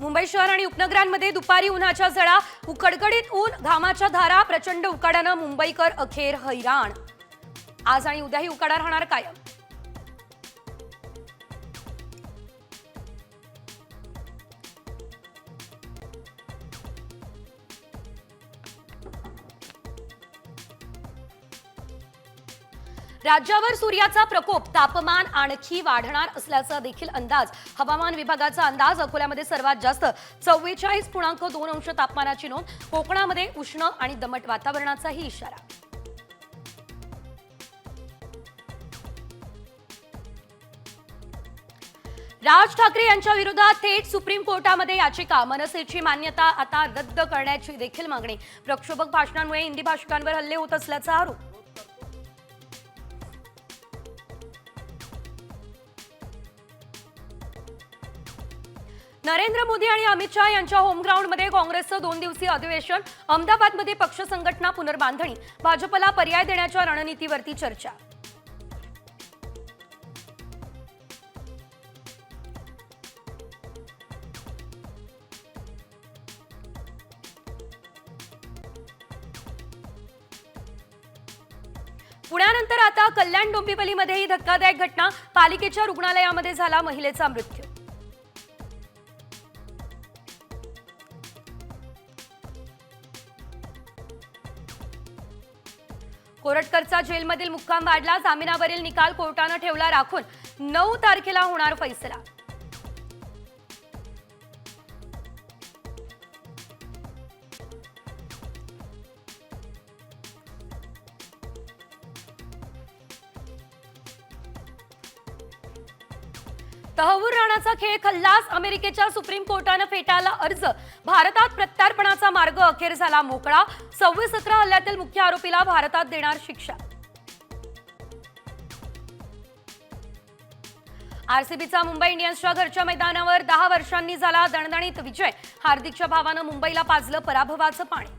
मुंबई शहर आणि उपनगरांमध्ये दुपारी उन्हाच्या झळा उकडकडीत ऊन घामाच्या धारा प्रचंड उकाड्यानं मुंबईकर अखेर हैराण. आज आणि उद्याही उकाडा राहणार कायम. राज्यावर सूर्याचा प्रकोप तापमान आणखी वाढणार असल्याचा देखील अंदाज हवामान विभागाचा अंदाज. अकोल्यामध्ये सर्वात जास्त चव्वेचाळीस पूर्णांक दोन अंश तापमानाची नोंद. कोकणामध्ये उष्ण आणि दमट वातावरणाचाही इशारा. राज ठाकरे यांच्या विरोधात थेट सुप्रीम कोर्टामध्ये याचिका. मनसेची मान्यता आता रद्द करण्याची देखील मागणी. प्रक्षोभक भाषणांमुळे हिंदी भाषिकांवर हल्ले होत असल्याचा आरोप. नरेंद्र मोदी आणि अमित शहा यांच्या होमग्राऊंडमध्ये काँग्रेसचं दोन दिवसीय अधिवेशन अहमदाबादमध्ये पक्ष संघटना पुनर्बांधणी भाजपला पर्याय देण्याच्या रणनीतीवरती चर्चा. पुण्यानंतर आता कल्याण डोंबिवलीमध्येही धक्कादायक घटना पालिकेच्या रुग्णालयामध्ये झाला महिलेचा मृत्यू. कोरटकरचा जेलमधील मुक्काम वाढला. जामिनावरील निकाल कोर्टानं ठेवला राखून नऊ तारखेला होणार फैसला. तहवूर राणाचा खेळ खल्लास अमेरिकेच्या सुप्रीम कोर्टानं फेटाळला अर्ज. भारतात प्रत्यार्पणाचा मार्ग अखेर झाला मोकळा. सव्वीस सतरा हल्ल्यातील मुख्य आरोपीला भारतात देणार शिक्षा. आरसीबीचा मुंबई इंडियन्सच्या घरच्या मैदानावर दहा वर्षांनी झाला दणदणीत विजय. हार्दिकच्या भावानं मुंबईला पाजलं पराभवाचं पाणी.